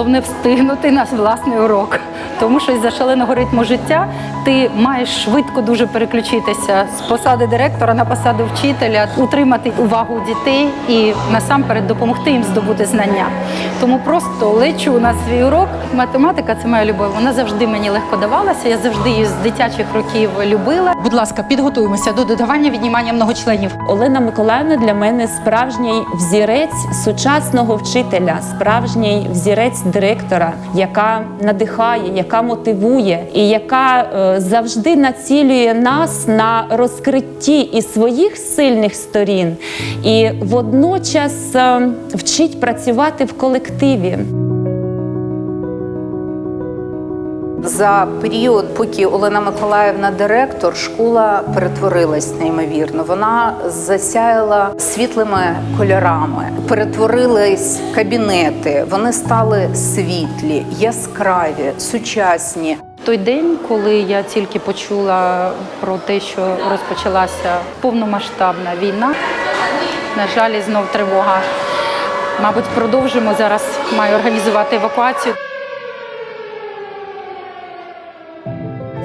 головне встигнути на власний урок. Тому що із-за шаленого ритму життя ти маєш швидко дуже переключитися з посади директора на посаду вчителя, утримати увагу дітей і насамперед допомогти їм здобути знання. Тому просто лечу на свій урок. Математика це моя любов. Вона завжди мені легко давалася. Я завжди її з дитячих років любила. Будь ласка, підготуємося до додавання віднімання многочленів. Олена Миколаївна для мене справжній взірець сучасного вчителя, справжній взірець директора, яка надихає, яка мотивує і яка е, завжди націлює нас на розкритті і своїх сильних сторін, і водночас е, вчить працювати в колективі. За період, поки Олена Миколаївна директор, школа перетворилась неймовірно. Вона засяяла світлими кольорами, перетворились кабінети. Вони стали світлі, яскраві, сучасні. Той день, коли я тільки почула про те, що розпочалася повномасштабна війна, на жаль, знов тривога. Мабуть, продовжимо зараз. Маю організувати евакуацію.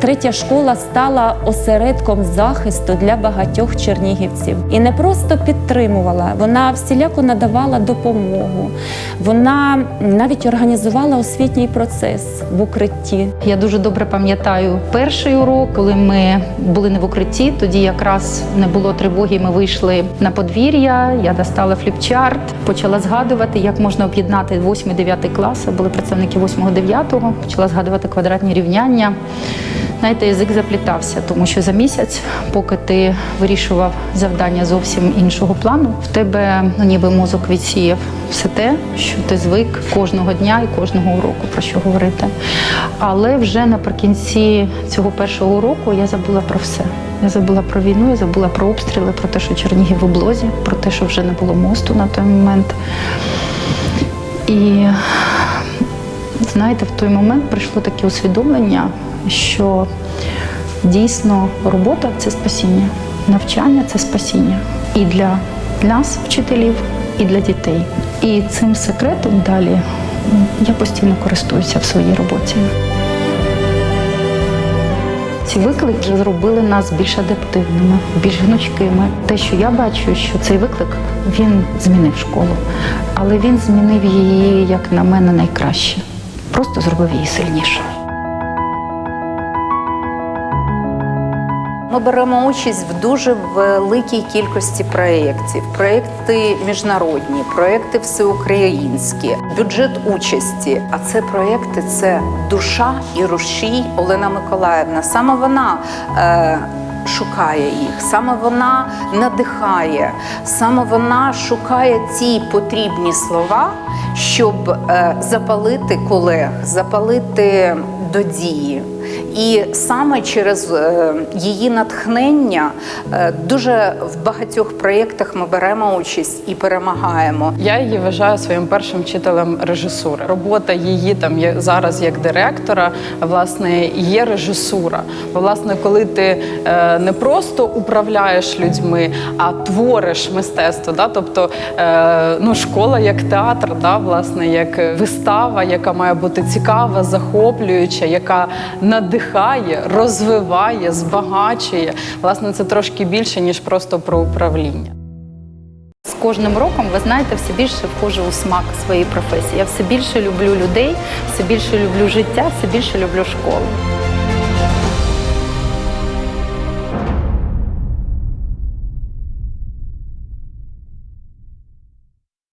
Третя школа стала осередком захисту для багатьох чернігівців і не просто підтримувала, вона всіляко надавала допомогу. Вона навіть організувала освітній процес в укритті. Я дуже добре пам'ятаю перший урок, коли ми були не в укритті. Тоді якраз не було тривоги. Ми вийшли на подвір'я. Я достала фліпчарт, почала згадувати, як можна об'єднати 8-9 класи. Були представники 8-9, почала згадувати квадратні рівняння. Знаєте, язик заплітався, тому що за місяць, поки ти вирішував завдання зовсім іншого плану, в тебе ну, ніби мозок відсіяв все те, що ти звик кожного дня і кожного уроку про що говорити. Але вже наприкінці цього першого уроку я забула про все. Я забула про війну, я забула про обстріли, про те, що Чернігів в облозі, про те, що вже не було мосту на той момент. І знаєте, в той момент прийшло таке усвідомлення, що дійсно робота це спасіння, навчання це спасіння і для нас, вчителів, і для дітей. І цим секретом далі я постійно користуюся в своїй роботі. Ці виклики зробили нас більш адаптивними, більш гнучкими. Те, що я бачу, що цей виклик він змінив школу, але він змінив її, як на мене, найкраще. Просто зробив її сильнішою. Ми беремо участь в дуже великій кількості проєктів. Проєкти міжнародні, проєкти всеукраїнські, бюджет участі. А це проєкти це душа і рушій Олена Миколаївна. Саме вона. Е, Шукає їх, саме вона надихає, саме вона шукає ті потрібні слова, щоб е, запалити колег, запалити до дії. І саме через е, її натхнення е, дуже в багатьох проєктах ми беремо участь і перемагаємо. Я її вважаю своїм першим вчителем режисури. Робота її там є зараз як директора, власне, є режисура. Бо власне, коли ти е, не просто управляєш людьми, а твориш мистецтво, да? тобто ну, школа як театр, да? власне, як вистава, яка має бути цікава, захоплююча, яка надихає, розвиває, збагачує. Власне, це трошки більше ніж просто про управління. З кожним роком, ви знаєте, все більше вхожу у смак своєї професії. Я все більше люблю людей, все більше люблю життя, все більше люблю школу.